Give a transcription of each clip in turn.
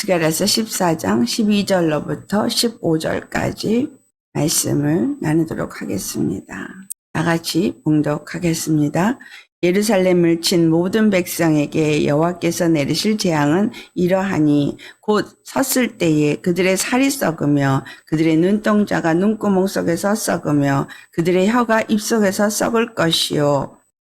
스가랴서 14장 12절로부터 15절까지 말씀을 나누도록 하겠습니다. 다 같이 봉독하겠습니다. 예루살렘을 친 모든 백성에게 여호와께서 내리실 재앙은 이러하니 곧 섰을 때에 그들의 살이 썩으며 그들의 눈동자가 눈구멍 속에서 썩으며 그들의 혀가 입속에서 썩을 것이요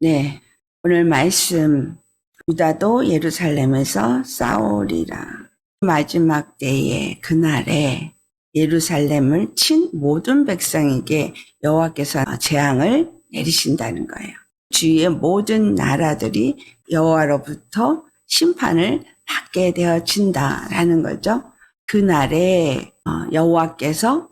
네. 오늘 말씀 유다도 예루살렘에서 싸우리라. 마지막 때에 그날에 예루살렘을 친 모든 백성에게 여호와께서 재앙을 내리신다는 거예요. 주위의 모든 나라들이 여호와로부터 심판을 받게 되어진다라는 거죠. 그날에 어, 여호와께서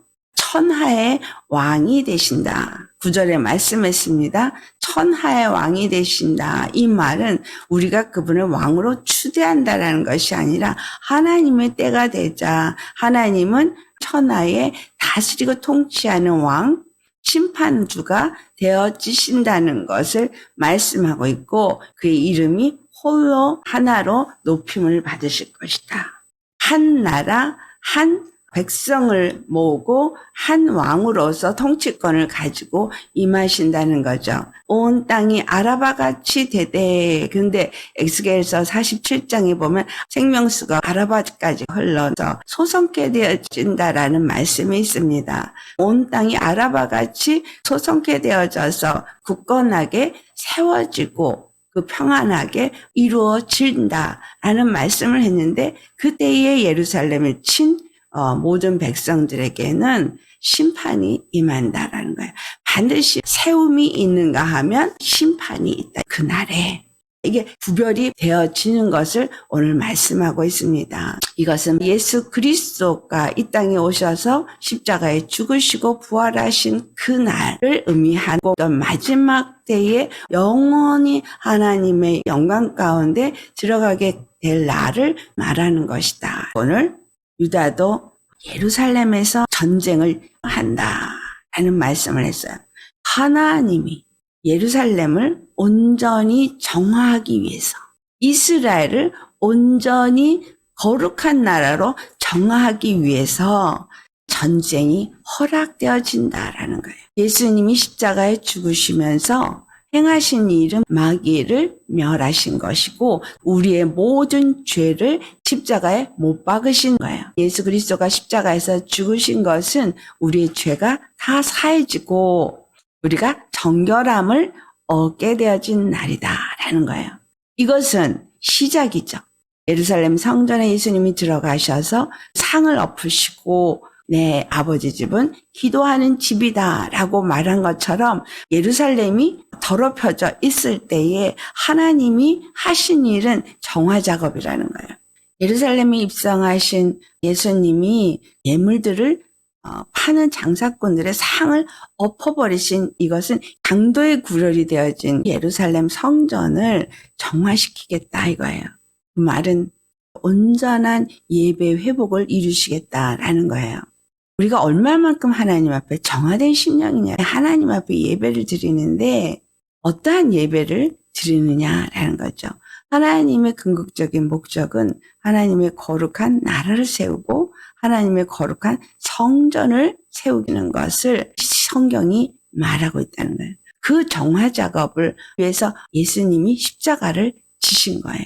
천하의 왕이 되신다. 구절에 말씀했습니다. 천하의 왕이 되신다. 이 말은 우리가 그분을 왕으로 추대한다라는 것이 아니라 하나님의 때가 되자 하나님은 천하에 다스리고 통치하는 왕, 심판주가 되어지신다는 것을 말씀하고 있고 그의 이름이 홀로 하나로 높임을 받으실 것이다. 한 나라, 한 백성을 모으고 한 왕으로서 통치권을 가지고 임하신다는 거죠. 온 땅이 아라바 같이 되되 근데 엑스겔서 47장에 보면 생명수가 아라바까지 흘러서 소성케 되어진다라는 말씀이 있습니다. 온 땅이 아라바 같이 소성케 되어져서 굳건하게 세워지고 그 평안하게 이루어진다라는 말씀을 했는데 그때의 예루살렘을 친 어, 모든 백성들에게는 심판이 임한다라는 거예요. 반드시 세움이 있는가 하면 심판이 있다. 그날에 이게 구별이 되어지는 것을 오늘 말씀하고 있습니다. 이것은 예수 그리스도가 이 땅에 오셔서 십자가에 죽으시고 부활하신 그날을 의미하고 또 마지막 때에 영원히 하나님의 영광 가운데 들어가게 될 날을 말하는 것이다. 오늘 유다도 예루살렘에서 전쟁을 한다라는 말씀을 했어요. 하나님이 예루살렘을 온전히 정화하기 위해서 이스라엘을 온전히 거룩한 나라로 정화하기 위해서 전쟁이 허락되어진다라는 거예요. 예수님이 십자가에 죽으시면서 행하신 일은 마귀를 멸하신 것이고 우리의 모든 죄를 십자가에 못 박으신 거예요. 예수 그리스도가 십자가에서 죽으신 것은 우리의 죄가 다 사해지고 우리가 정결함을 얻게 되어진 날이다라는 거예요. 이것은 시작이죠. 예루살렘 성전에 예수님이 들어가셔서 상을 엎으시고 내 아버지 집은 기도하는 집이다 라고 말한 것처럼 예루살렘이 더럽혀져 있을 때에 하나님이 하신 일은 정화 작업이라는 거예요. 예루살렘에 입성하신 예수님이 예물들을 어, 파는 장사꾼들의 상을 엎어버리신 이것은 강도의 구렬이 되어진 예루살렘 성전을 정화시키겠다 이거예요. 그 말은 온전한 예배 회복을 이루시겠다라는 거예요. 우리가 얼마만큼 하나님 앞에 정화된 심령이냐, 하나님 앞에 예배를 드리는데 어떠한 예배를 드리느냐라는 거죠. 하나님의 궁극적인 목적은 하나님의 거룩한 나라를 세우고 하나님의 거룩한 성전을 세우는 것을 성경이 말하고 있다는 거예요. 그 정화 작업을 위해서 예수님이 십자가를 지신 거예요.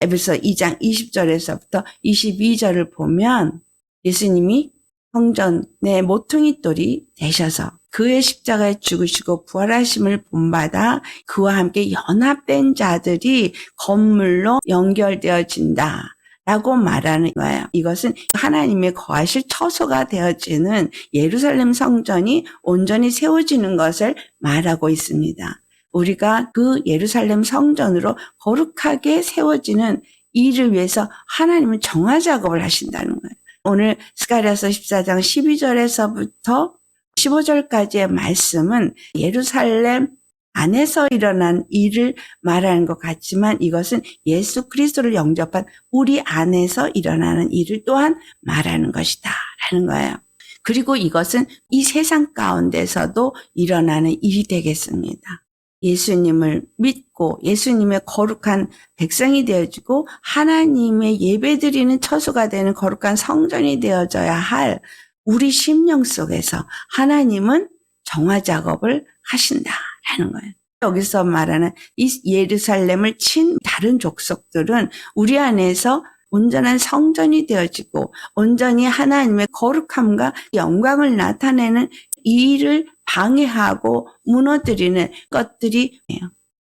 에베소 2장 20절에서부터 22절을 보면 예수님이 성전의 모퉁이 돌이 되셔서 그의 십자가에 죽으시고 부활하심을 본받아 그와 함께 연합된 자들이 건물로 연결되어진다. 라고 말하는 거예요. 이것은 하나님의 거하실 처소가 되어지는 예루살렘 성전이 온전히 세워지는 것을 말하고 있습니다. 우리가 그 예루살렘 성전으로 거룩하게 세워지는 이를 위해서 하나님은 정화 작업을 하신다는 거예요. 오늘 스가랴서 14장 12절에서부터 15절까지의 말씀은 예루살렘 안에서 일어난 일을 말하는 것 같지만 이것은 예수 그리스도를 영접한 우리 안에서 일어나는 일을 또한 말하는 것이다. 라는 거예요. 그리고 이것은 이 세상 가운데서도 일어나는 일이 되겠습니다. 예수님을 믿고 예수님의 거룩한 백성이 되어지고 하나님의 예배드리는 처소가 되는 거룩한 성전이 되어져야 할 우리 심령 속에서 하나님은 정화 작업을 하신다라는 거예요. 여기서 말하는 이 예루살렘을 친 다른 족속들은 우리 안에서 온전한 성전이 되어지고 온전히 하나님의 거룩함과 영광을 나타내는 이 일을 방해하고 무너뜨리는 것들이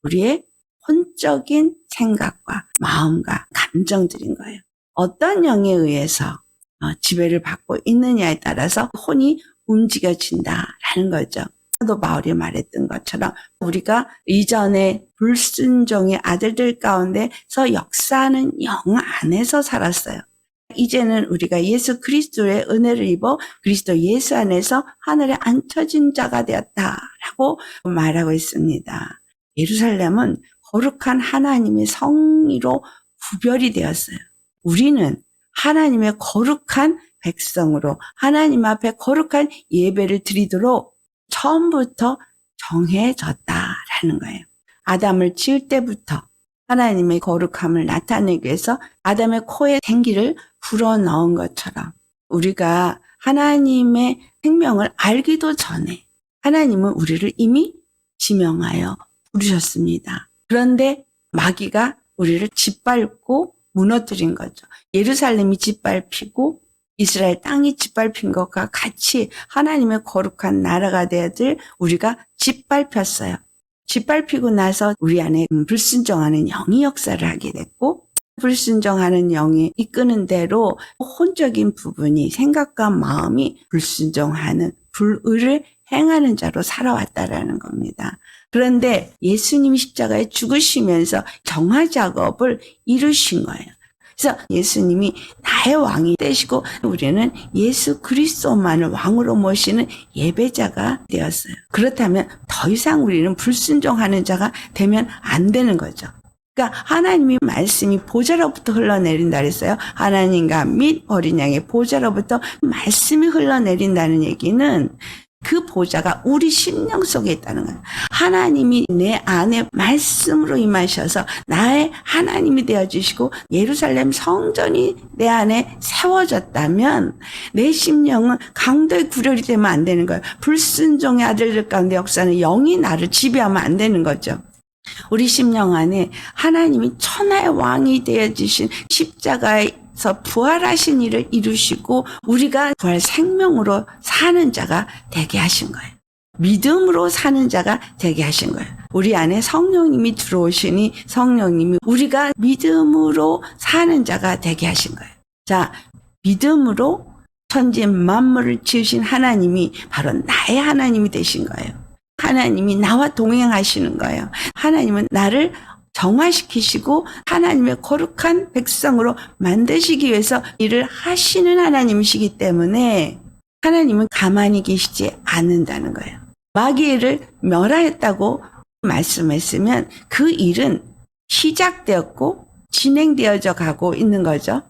우리의 혼적인 생각과 마음과 감정들인 거예요. 어떤 영에 의해서 어, 지배를 받고 있느냐에 따라서 혼이 움직여진다라는 거죠. 도 바울이 말했던 것처럼 우리가 이전에 불순종의 아들들 가운데서 역사하는 영 안에서 살았어요. 이제는 우리가 예수 그리스도의 은혜를 입어 그리스도 예수 안에서 하늘에 앉혀진 자가 되었다라고 말하고 있습니다. 예루살렘은 거룩한 하나님의 성의로 구별이 되었어요. 우리는 하나님의 거룩한 백성으로 하나님 앞에 거룩한 예배를 드리도록 처음부터 정해졌다라는 거예요. 아담을 지을 때부터 하나님의 거룩함을 나타내기 위해서 아담의 코에 생기를 불어 넣은 것처럼 우리가 하나님의 생명을 알기도 전에 하나님은 우리를 이미 지명하여 부르셨습니다. 그런데 마귀가 우리를 짓밟고 무너뜨린 거죠. 예루살렘이 짓밟히고 이스라엘 땅이 짓밟힌 것과 같이 하나님의 거룩한 나라가 되어들 우리가 짓밟혔어요. 짓밟히고 나서 우리 안에 불순종하는 영이 역사를 하게 됐고 불순종하는 영이 이끄는 대로 혼적인 부분이 생각과 마음이 불순종하는 불의를 행하는 자로 살아왔다라는 겁니다. 그런데 예수님이 십자가에 죽으시면서 정화 작업을 이루신 거예요. 그래서 예수님이 나의 왕이 되시고 우리는 예수 그리스도만을 왕으로 모시는 예배자가 되었어요. 그렇다면 더 이상 우리는 불순종하는 자가 되면 안 되는 거죠. 그러니까 하나님이 말씀이 보좌로부터 흘러내린다 그랬어요. 하나님과 및 어린 양의 보좌로부터 말씀이 흘러내린다는 얘기는 그 보좌가 우리 심령 속에 있다는 거예요. 하나님이 내 안에 말씀으로 임하셔서 나의 하나님이 되어 주시고 예루살렘 성전이 내 안에 세워졌다면 내 심령은 강도의 구렬이 되면 안 되는 거예요. 불순종의 아들들 가운데 역사는 영이 나를 지배하면 안 되는 거죠. 우리 심령 안에 하나님이 천하의 왕이 되어 주신 십자가 에서 부활하신 일을 이루시고 우리가 부활 생명으로 사는 자가 되게 하신 거예요. 믿음으로 사는 자가 되게 하신 거예요. 우리 안에 성령님이 들어오시니 성령님이 우리가 믿음으로 사는 자가 되게 하신 거예요. 자, 믿음으로 천지 만물을 지으신 하나님이 바로 나의 하나님이 되신 거예요. 하나님이 나와 동행하시는 거예요. 하나님은 나를 정화시키시고 하나님의 거룩한 백성으로 만드시기 위해서 일을 하시는 하나님이시기 때문에 하나님은 가만히 계시지 않는다는 거예요. 마귀를 멸하였다고 말씀했으면 그 일은 시작되었고 진행되어져 가고 있는 거죠.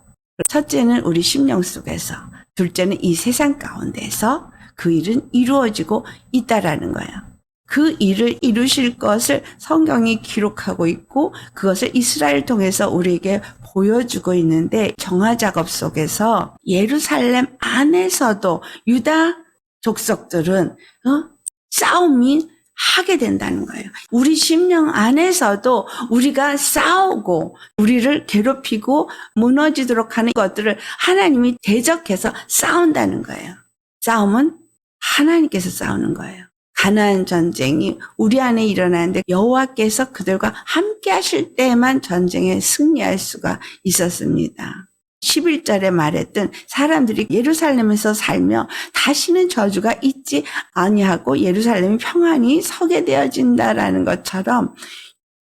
첫째는 우리 심령 속에서, 둘째는 이 세상 가운데서 그 일은 이루어지고 있다라는 거예요. 그 일을 이루실 것을 성경이 기록하고 있고 그것을 이스라엘 통해서 우리에게 보여주고 있는데 정화 작업 속에서 예루살렘 안에서도 유다 족속들은 어? 싸움이 하게 된다는 거예요. 우리 심령 안에서도 우리가 싸우고 우리를 괴롭히고 무너지도록 하는 것들을 하나님이 대적해서 싸운다는 거예요. 싸움은 하나님께서 싸우는 거예요. 가나안 전쟁이 우리 안에 일어나는데 여호와께서 그들과 함께 하실 때만 전쟁에 승리할 수가 있었습니다. 11절에 말했던 사람들이 예루살렘에서 살며 다시는 저주가 있지 아니하고 예루살렘이 평안히 서게 되어진다라는 것처럼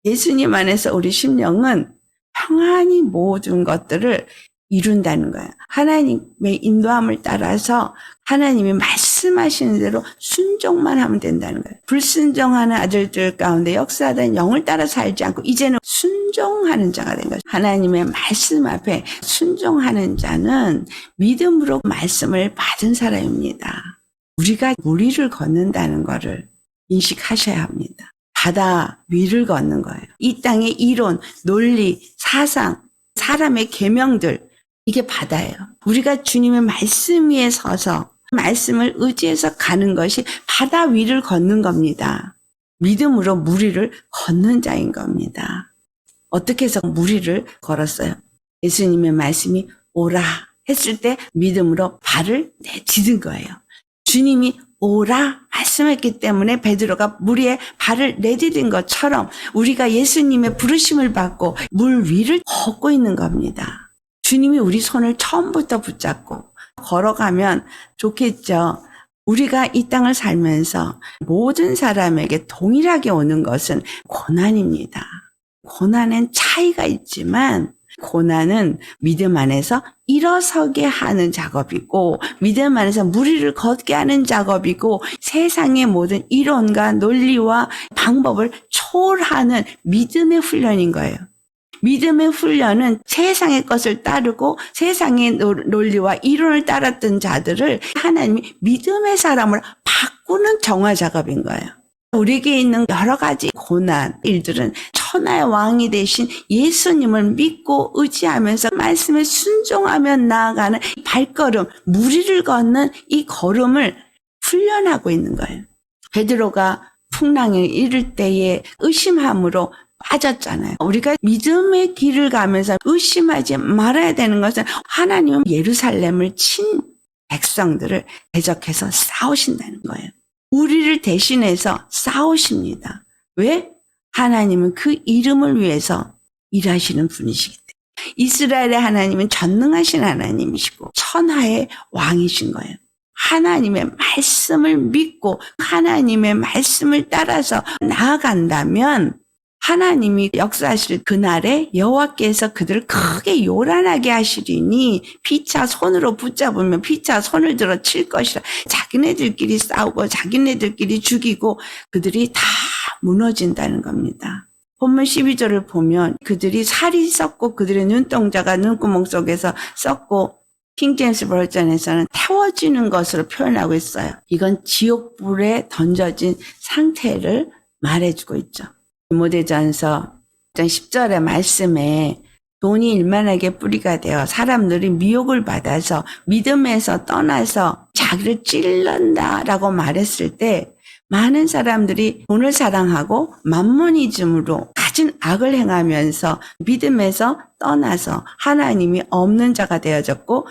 예수님 안에서 우리 심령은 평안히 모든 것들을 이룬다는 거예요. 하나님의 인도함을 따라서 하나님이 말씀 하시는 대로 순종만 하면 된다는 거예요. 불순종하는 아들들 가운데 역사하던 영을 따라 살지 않고 이제는 순종하는 자가 된 거죠. 하나님의 말씀 앞에 순종하는 자는 믿음으로 말씀을 받은 사람입니다. 우리가 무리를 걷는다는 것을 인식하셔야 합니다. 바다 위를 걷는 거예요. 이 땅의 이론, 논리, 사상, 사람의 계명들 이게 바다예요. 우리가 주님의 말씀 위에 서서 말씀을 의지해서 가는 것이 바다 위를 걷는 겁니다. 믿음으로 무리를 걷는 자인 겁니다. 어떻게 해서 무리를 걸었어요? 예수님의 말씀이 오라 했을 때 믿음으로 발을 내디딘 거예요. 주님이 오라 말씀했기 때문에 베드로가 물에 발을 내디딘 것처럼 우리가 예수님의 부르심을 받고 물 위를 걷고 있는 겁니다. 주님이 우리 손을 처음부터 붙잡고 걸어가면 좋겠죠. 우리가 이 땅을 살면서 모든 사람에게 동일하게 오는 것은 고난입니다. 고난엔 차이가 있지만 고난은 믿음 안에서 일어서게 하는 작업이고 믿음 안에서 무리를 걷게 하는 작업이고 세상의 모든 이론과 논리와 방법을 초월하는 믿음의 훈련인 거예요. 믿음의 훈련은 세상의 것을 따르고 세상의 논리와 이론을 따랐던 자들을 하나님이 믿음의 사람으로 바꾸는 정화 작업인 거예요. 우리에게 있는 여러 가지 고난, 일들은 천하의 왕이 되신 예수님을 믿고 의지하면서 말씀에 순종하며 나아가는 발걸음, 무리를 걷는 이 걸음을 훈련하고 있는 거예요. 베드로가 풍랑에 이를 때에 의심함으로 빠졌잖아요. 우리가 믿음의 길을 가면서 의심하지 말아야 되는 것은 하나님은 예루살렘을 친 백성들을 대적해서 싸우신다는 거예요. 우리를 대신해서 싸우십니다. 왜? 하나님은 그 이름을 위해서 일하시는 분이시기 때문에. 이스라엘의 하나님은 전능하신 하나님이시고 천하의 왕이신 거예요. 하나님의 말씀을 믿고 하나님의 말씀을 따라서 나아간다면 하나님이 역사하실 그날에 여호와께서 그들을 크게 요란하게 하시리니 피차 손으로 붙잡으면 피차 손을 들어 칠 것이라 자기네들끼리 싸우고 자기네들끼리 죽이고 그들이 다 무너진다는 겁니다. 본문 12절을 보면 그들이 살이 썩고 그들의 눈동자가 눈구멍 속에서 썩고 킹제임스 버전에서는 태워지는 것으로 표현하고 있어요. 이건 지옥불에 던져진 상태를 말해주고 있죠. 디모데전서 10절의 말씀에 돈이 일만하게 뿌리가 되어 사람들이 미혹을 받아서 믿음에서 떠나서 자기를 찔른다라고 말했을 때 많은 사람들이 돈을 사랑하고 만모니즘으로 가진 악을 행하면서 믿음에서 떠나서 하나님이 없는 자가 되어졌고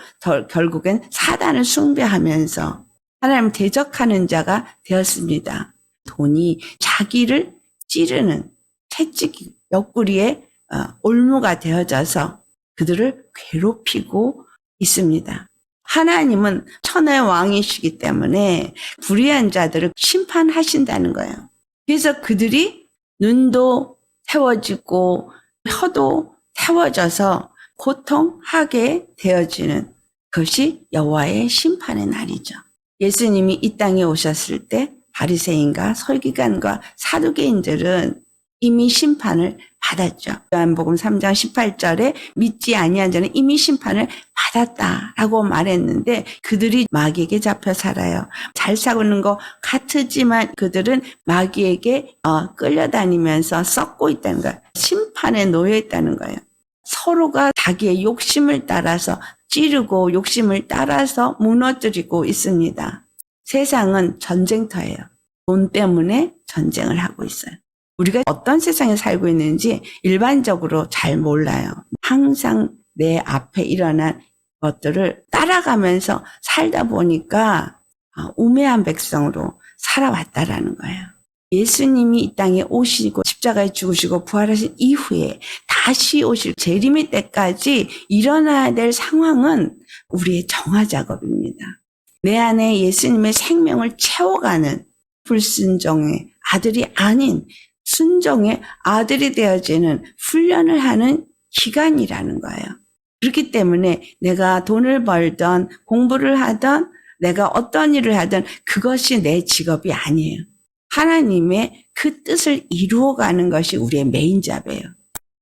결국엔 사단을 숭배하면서 하나님 대적하는 자가 되었습니다. 돈이 자기를 찌르는 채찍 옆구리에 어, 올무가 되어져서 그들을 괴롭히고 있습니다. 하나님은 천의 왕이시기 때문에 불의한 자들을 심판하신다는 거예요. 그래서 그들이 눈도 태워지고 혀도 태워져서 고통하게 되어지는 것이 여호와의 심판의 날이죠. 예수님이 이 땅에 오셨을 때 바리새인과 설기관과 사두개인들은 이미 심판을 받았죠. 요한복음 3장 18절에 믿지 아니한 자는 이미 심판을 받았다라고 말했는데 그들이 마귀에게 잡혀 살아요. 잘 사고는 것 같지만 그들은 마귀에게 어, 끌려다니면서 썩고 있다는 거예요. 심판에 놓여 있다는 거예요. 서로가 자기의 욕심을 따라서 찌르고 욕심을 따라서 무너뜨리고 있습니다. 세상은 전쟁터예요. 돈 때문에 전쟁을 하고 있어요. 우리가 어떤 세상에 살고 있는지 일반적으로 잘 몰라요. 항상 내 앞에 일어난 것들을 따라가면서 살다 보니까 아, 우매한 백성으로 살아왔다라는 거예요. 예수님이 이 땅에 오시고 십자가에 죽으시고 부활하신 이후에 다시 오실 재림의 때까지 일어나야 될 상황은 우리의 정화 작업입니다. 내 안에 예수님의 생명을 채워가는 불순종의 아들이 아닌 순종의 아들이 되어지는 훈련을 하는 기간이라는 거예요. 그렇기 때문에 내가 돈을 벌던 공부를 하던 내가 어떤 일을 하든 그것이 내 직업이 아니에요. 하나님의 그 뜻을 이루어가는 것이 우리의 메인 잡이에요.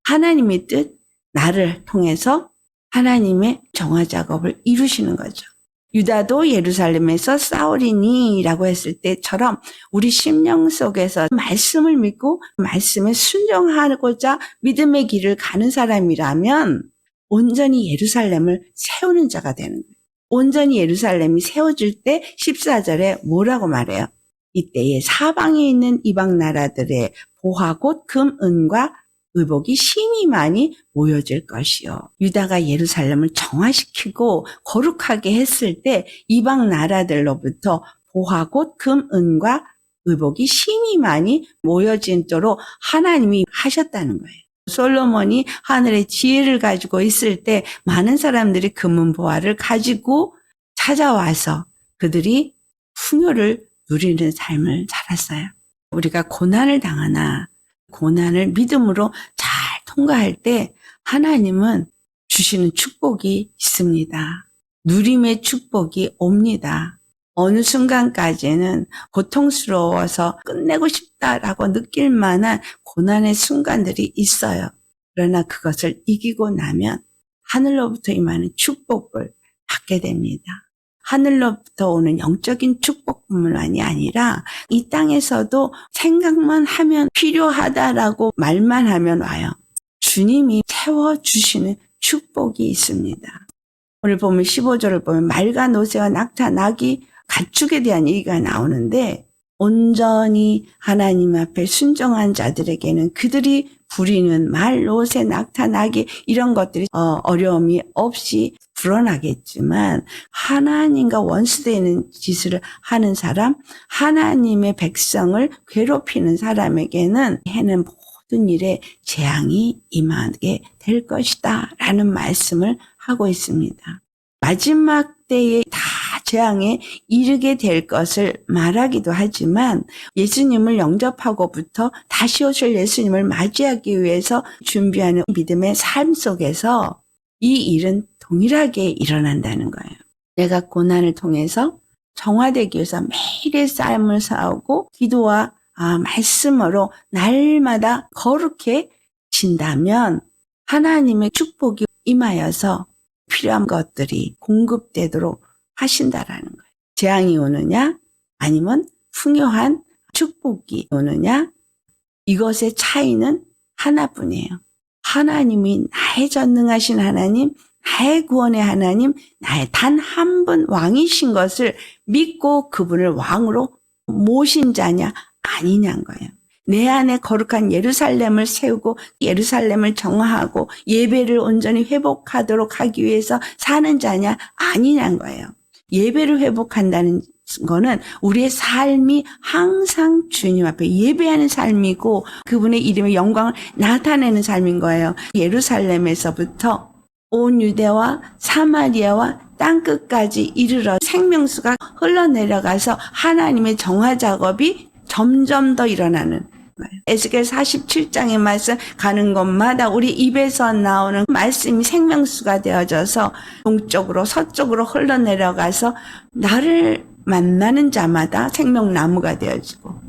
하나님의 뜻, 나를 통해서 하나님의 정화 작업을 이루시는 거죠. 유다도 예루살렘에서 싸우리니라고 했을 때처럼 우리 심령 속에서 말씀을 믿고 말씀에 순종하고자 믿음의 길을 가는 사람이라면 온전히 예루살렘을 세우는 자가 되는 거예요. 온전히 예루살렘이 세워질 때 14절에 뭐라고 말해요? 이때에 사방에 있는 이방 나라들의 보화 곧 금, 은과 의복이 심히 많이 모여질 것이요. 유다가 예루살렘을 정화시키고 거룩하게 했을 때 이방 나라들로부터 보화 곧 금, 은과 의복이 심히 많이 모여진도록 하나님이 하셨다는 거예요. 솔로몬이 하늘의 지혜를 가지고 있을 때 많은 사람들이 금은 보화를 가지고 찾아와서 그들이 풍요를 누리는 삶을 살았어요. 우리가 고난을 당하나 고난을 믿음으로 잘 통과할 때 하나님은 주시는 축복이 있습니다. 누림의 축복이 옵니다. 어느 순간까지는 고통스러워서 끝내고 싶다라고 느낄 만한 고난의 순간들이 있어요. 그러나 그것을 이기고 나면 하늘로부터 임하는 축복을 받게 됩니다. 하늘로부터 오는 영적인 축복뿐만이 아니라 이 땅에서도 생각만 하면 필요하다라고 말만 하면 와요. 주님이 채워주시는 축복이 있습니다. 오늘 보면 15절을 보면 말과 노새와 낙타, 낙이 가축에 대한 얘기가 나오는데 온전히 하나님 앞에 순종한 자들에게는 그들이 부리는 말, 노새, 낙타, 낙이 이런 것들이 어, 어려움이 없이 불어나겠지만 하나님과 원수되는 짓을 하는 사람, 하나님의 백성을 괴롭히는 사람에게는 해는 모든 일에 재앙이 임하게 될 것이다 라는 말씀을 하고 있습니다. 마지막 때에 다 재앙에 이르게 될 것을 말하기도 하지만 예수님을 영접하고부터 다시 오실 예수님을 맞이하기 위해서 준비하는 믿음의 삶 속에서 이 일은 동일하게 일어난다는 거예요. 내가 고난을 통해서 정화되기 위해서 매일의 삶을 싸우고 기도와 아, 말씀으로 날마다 거룩해 진다면 하나님의 축복이 임하여서 필요한 것들이 공급되도록 하신다라는 거예요. 재앙이 오느냐 아니면 풍요한 축복이 오느냐 이것의 차이는 하나뿐이에요. 하나님이 나의 전능하신 하나님, 나의 구원의 하나님, 나의 단 한 분 왕이신 것을 믿고 그분을 왕으로 모신 자냐 아니냐는 거예요. 내 안에 거룩한 예루살렘을 세우고 예루살렘을 정화하고 예배를 온전히 회복하도록 하기 위해서 사는 자냐 아니냐는 거예요. 예배를 회복한다는 거는 우리의 삶이 항상 주님 앞에 예배하는 삶이고 그분의 이름의 영광을 나타내는 삶인 거예요. 예루살렘에서부터 온 유대와 사마리아와 땅 끝까지 이르러 생명수가 흘러내려가서 하나님의 정화 작업이 점점 더 일어나는. 에스겔 47장의 말씀 가는 곳마다 우리 입에서 나오는 말씀이 생명수가 되어져서 동쪽으로 서쪽으로 흘러내려가서 나를 만나는 자마다 생명나무가 되어지고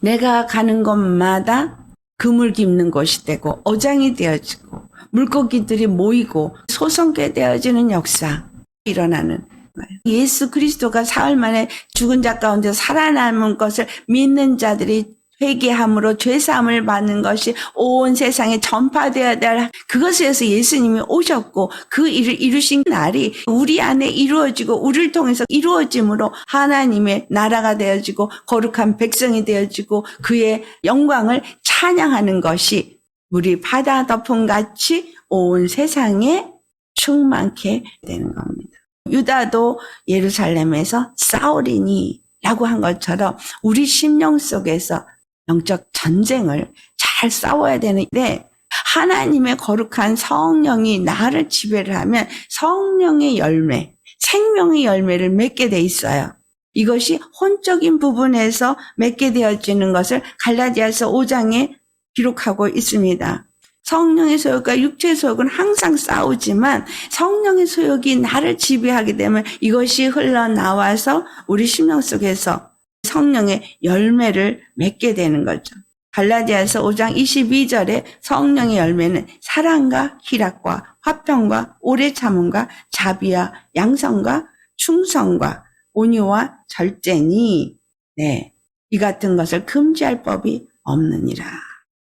내가 가는 곳마다 그물 깊는 곳이 되고 어장이 되어지고 물고기들이 모이고 소성게 되어지는 역사 일어나는 거예요. 예수 그리스도가 사흘 만에 죽은 자 가운데 살아남은 것을 믿는 자들이 회개함으로 죄사함을 받는 것이 온 세상에 전파되어야 될 그것에 의해서 예수님이 오셨고 그 일을 이루신 날이 우리 안에 이루어지고 우리를 통해서 이루어짐으로 하나님의 나라가 되어지고 거룩한 백성이 되어지고 그의 영광을 찬양하는 것이 우리 바다 덮음 같이 온 세상에 충만케 되는 겁니다. 유다도 예루살렘에서 싸우리니 라고 한 것처럼 우리 심령 속에서 영적 전쟁을 잘 싸워야 되는데 하나님의 거룩한 성령이 나를 지배를 하면 성령의 열매, 생명의 열매를 맺게 돼 있어요. 이것이 혼적인 부분에서 맺게 되어지는 것을 갈라디아서 5장에 기록하고 있습니다. 성령의 소욕과 육체의 소욕은 항상 싸우지만 성령의 소욕이 나를 지배하게 되면 이것이 흘러나와서 우리 심령 속에서 성령의 열매를 맺게 되는 거죠. 갈라디아서 5장 22절에 성령의 열매는 사랑과 희락과 화평과 오래 참음과 자비와 양성과 충성과 온유와 절제니 네. 이 같은 것을 금지할 법이 없느니라.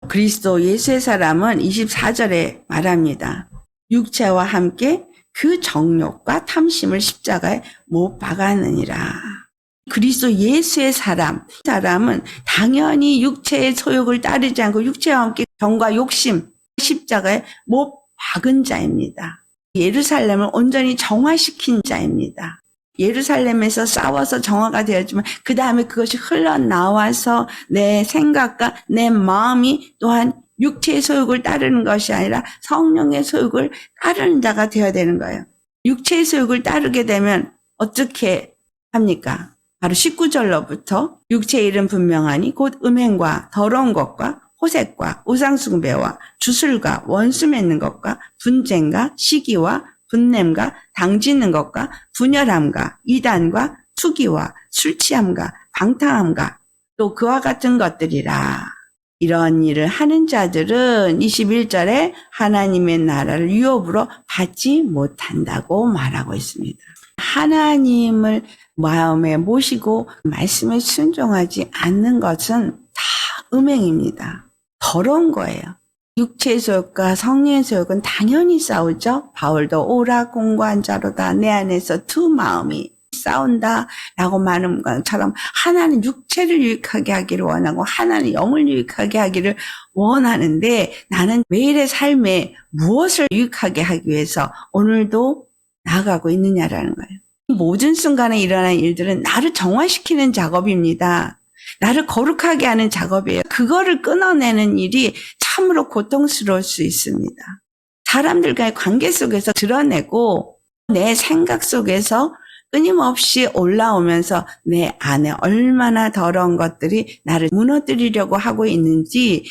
그리스도 예수의 사람은 24절에 말합니다. 육체와 함께 그 정욕과 탐심을 십자가에 못 박았느니라. 그리스도 예수의 사람, 사람은 당연히 육체의 소욕을 따르지 않고 육체와 함께 정과 욕심, 십자가에 못 박은 자입니다. 예루살렘을 온전히 정화시킨 자입니다. 예루살렘에서 싸워서 정화가 되었지만 그 다음에 그것이 흘러나와서 내 생각과 내 마음이 또한 육체의 소욕을 따르는 것이 아니라 성령의 소욕을 따르는 자가 되어야 되는 거예요. 육체의 소욕을 따르게 되면 어떻게 합니까? 바로 19절로부터 육체의 일은 분명하니 곧 음행과 더러운 것과 호색과 우상숭배와 주술과 원수 맺는 것과 분쟁과 시기와 분냄과 당짓는 것과 분열함과 이단과 투기와 술취함과 방탕함과 또 그와 같은 것들이라. 이런 일을 하는 자들은 21절에 하나님의 나라를 유업으로 받지 못한다고 말하고 있습니다. 하나님을 마음에 모시고 말씀에 순종하지 않는 것은 다 음행입니다. 더러운 거예요. 육체의 소욕과 성령의 소욕은 당연히 싸우죠. 바울도 오라 공고한 자로다 내 안에서 두 마음이 싸운다 라고 말하는 것처럼 하나는 육체를 유익하게 하기를 원하고 하나는 영을 유익하게 하기를 원하는데 나는 매일의 삶에 무엇을 유익하게 하기 위해서 오늘도 나아가고 있느냐라는 거예요. 모든 순간에 일어나는 일들은 나를 정화시키는 작업입니다. 나를 거룩하게 하는 작업이에요. 그거를 끊어내는 일이 참으로 고통스러울 수 있습니다. 사람들과의 관계 속에서 드러내고 내 생각 속에서 끊임없이 올라오면서 내 안에 얼마나 더러운 것들이 나를 무너뜨리려고 하고 있는지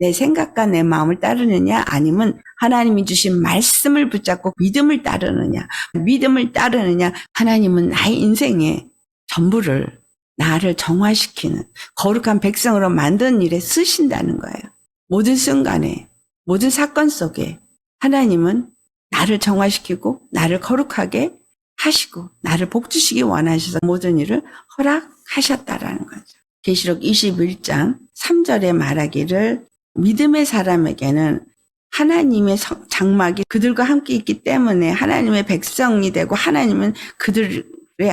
내 생각과 내 마음을 따르느냐 아니면 하나님이 주신 말씀을 붙잡고 믿음을 따르느냐 믿음을 따르느냐 하나님은 나의 인생의 전부를 나를 정화시키는 거룩한 백성으로 만드는 일에 쓰신다는 거예요. 모든 순간에 모든 사건 속에 하나님은 나를 정화시키고 나를 거룩하게 하시고 나를 복주시기 원하셔서 모든 일을 허락하셨다라는 거죠. 계시록 21장 3절에 말하기를 믿음의 사람에게는 하나님의 성- 장막이 그들과 함께 있기 때문에 하나님의 백성이 되고 하나님은 그들의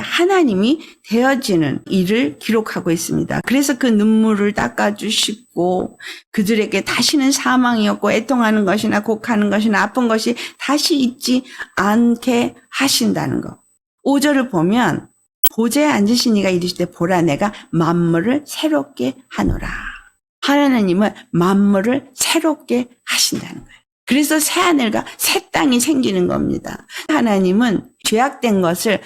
하나님이 되어지는 일을 기록하고 있습니다. 그래서 그 눈물을 닦아주시고 그들에게 다시는 사망이었고 애통하는 것이나 곡하는 것이나 아픈 것이 다시 있지 않게 하신다는 것. 5절을 보면 보좌에 앉으신 이가 이르시되 보라 내가 만물을 새롭게 하노라. 하나님은 만물을 새롭게 하신다는 거예요. 그래서 새 하늘과 새 땅이 생기는 겁니다. 하나님은 죄악된 것을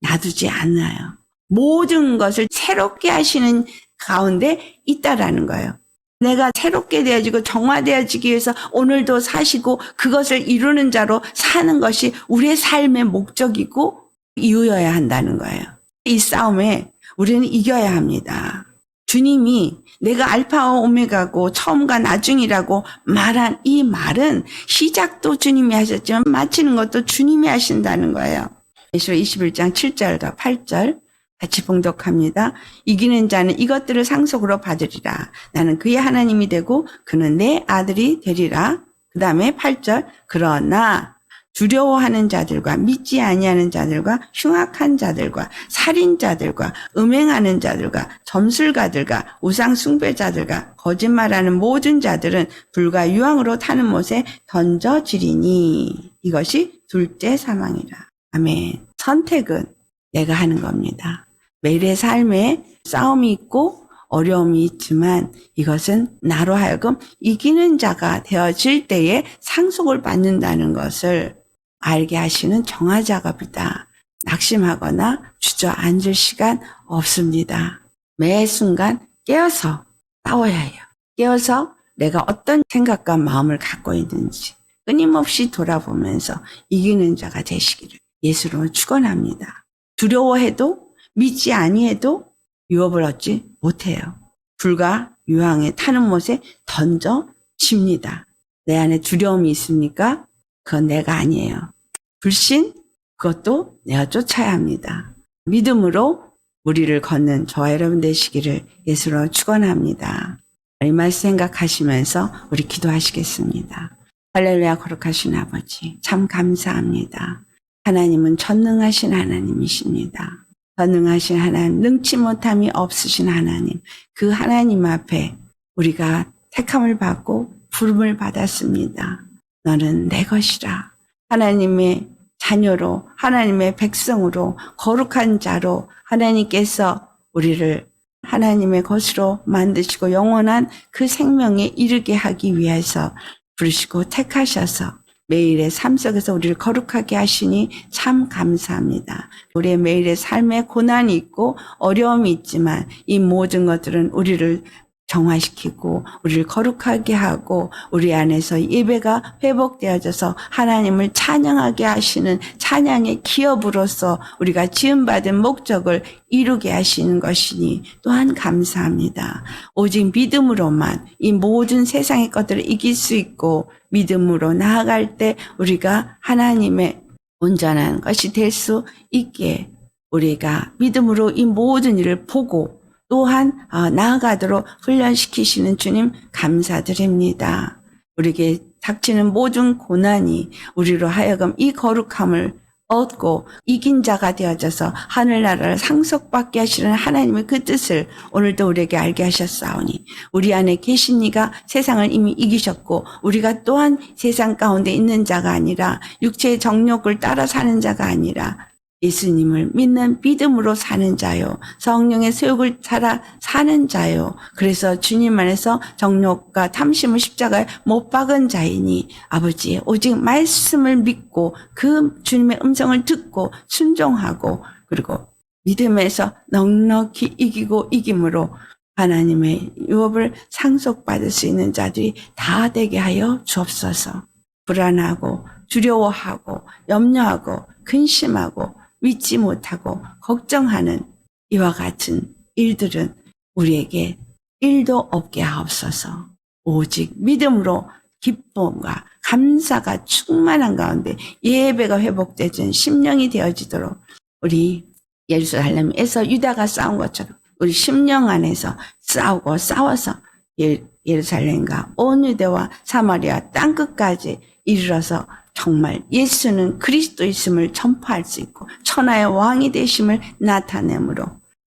놔두지 않아요. 모든 것을 새롭게 하시는 가운데 있다라는 거예요. 내가 새롭게 되어지고 정화되어지기 위해서 오늘도 사시고 그것을 이루는 자로 사는 것이 우리의 삶의 목적이고 이유여야 한다는 거예요. 이 싸움에 우리는 이겨야 합니다. 주님이 내가 알파와 오메가고 처음과 나중이라고 말한 이 말은 시작도 주님이 하셨지만 마치는 것도 주님이 하신다는 거예요. 예시로 21장 7절과 8절 같이 봉독합니다. 이기는 자는 이것들을 상속으로 받으리라. 나는 그의 하나님이 되고 그는 내 아들이 되리라. 그 다음에 8절 그러나 두려워하는 자들과 믿지 아니하는 자들과 흉악한 자들과 살인자들과 음행하는 자들과 점술가들과 우상 숭배자들과 거짓말하는 모든 자들은 불과 유황으로 타는 못에 던져지리니 이것이 둘째 사망이라. 아멘. 선택은 내가 하는 겁니다. 매일의 삶에 싸움이 있고 어려움이 있지만 이것은 나로 하여금 이기는 자가 되어질 때에 상속을 받는다는 것을 알게 하시는 정화 작업이다. 낙심하거나 주저앉을 시간 없습니다. 매 순간 깨어서 싸워야 해요. 깨어서 내가 어떤 생각과 마음을 갖고 있는지 끊임없이 돌아보면서 이기는 자가 되시기를 예수로 축원합니다. 두려워해도 믿지 아니해도 유업을 얻지 못해요. 불과 유황에 타는 못에 던져 집니다. 내 안에 두려움이 있습니까? 그건 내가 아니에요. 불신? 그것도 내가 쫓아야 합니다. 믿음으로 우리를 걷는 저와 여러분 되시기를 예수로 축원합니다. 이 말씀 생각하시면서 우리 기도하시겠습니다. 할렐루야 거룩하신 아버지 참 감사합니다. 하나님은 전능하신 하나님이십니다. 전능하신 하나님, 능치 못함이 없으신 하나님, 그 하나님 앞에 우리가 택함을 받고 부름을 받았습니다. 너는 내 것이라. 하나님의 자녀로, 하나님의 백성으로, 거룩한 자로 하나님께서 우리를 하나님의 것으로 만드시고 영원한 그 생명에 이르게 하기 위해서 부르시고 택하셔서 매일의 삶 속에서 우리를 거룩하게 하시니 참 감사합니다. 우리의 매일의 삶에 고난이 있고 어려움이 있지만 이 모든 것들은 우리를 정화시키고 우리를 거룩하게 하고 우리 안에서 예배가 회복되어져서 하나님을 찬양하게 하시는 찬양의 기업으로서 우리가 지음받은 목적을 이루게 하시는 것이니 또한 감사합니다. 오직 믿음으로만 이 모든 세상의 것들을 이길 수 있고 믿음으로 나아갈 때 우리가 하나님의 온전한 것이 될 수 있게 우리가 믿음으로 이 모든 일을 보고 또한 어, 나아가도록 훈련시키시는 주님 감사드립니다. 우리에게 닥치는 모든 고난이 우리로 하여금 이 거룩함을 얻고 이긴 자가 되어져서 하늘나라를 상속받게 하시는 하나님의 그 뜻을 오늘도 우리에게 알게 하셨사오니 우리 안에 계신 이가 세상을 이미 이기셨고 우리가 또한 세상 가운데 있는 자가 아니라 육체의 정욕을 따라 사는 자가 아니라 예수님을 믿는 믿음으로 사는 자요. 성령의 세욕을 따라 사는 자요. 그래서 주님 안에서 정욕과 탐심을 십자가에 못 박은 자이니 아버지 오직 말씀을 믿고 그 주님의 음성을 듣고 순종하고 그리고 믿음에서 넉넉히 이기고 이김으로 하나님의 유업을 상속받을 수 있는 자들이 다 되게 하여 주옵소서. 불안하고 두려워하고 염려하고 근심하고 믿지 못하고 걱정하는 이와 같은 일들은 우리에게 일도 없게 하옵소서. 오직 믿음으로 기쁨과 감사가 충만한 가운데 예배가 회복되는 심령이 되어지도록 우리 예루살렘에서 유다가 싸운 것처럼 우리 심령 안에서 싸우고 싸워서 예- 예루살렘과 온 유대와 사마리아 땅 끝까지 이르러서 정말 예수는 그리스도 있음을 전파할 수 있고 천하의 왕이 되심을 나타내므로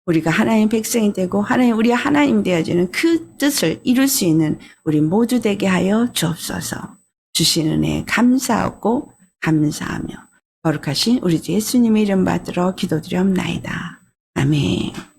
우리가 하나님 백성이 되고 하나님 우리 하나님 되어지는 그 뜻을 이룰 수 있는 우리 모두 되게 하여 주옵소서. 주시는 애 감사하고 감사하며 거룩하신 우리 주 예수님의 이름 받들어 기도드리옵나이다. 아멘.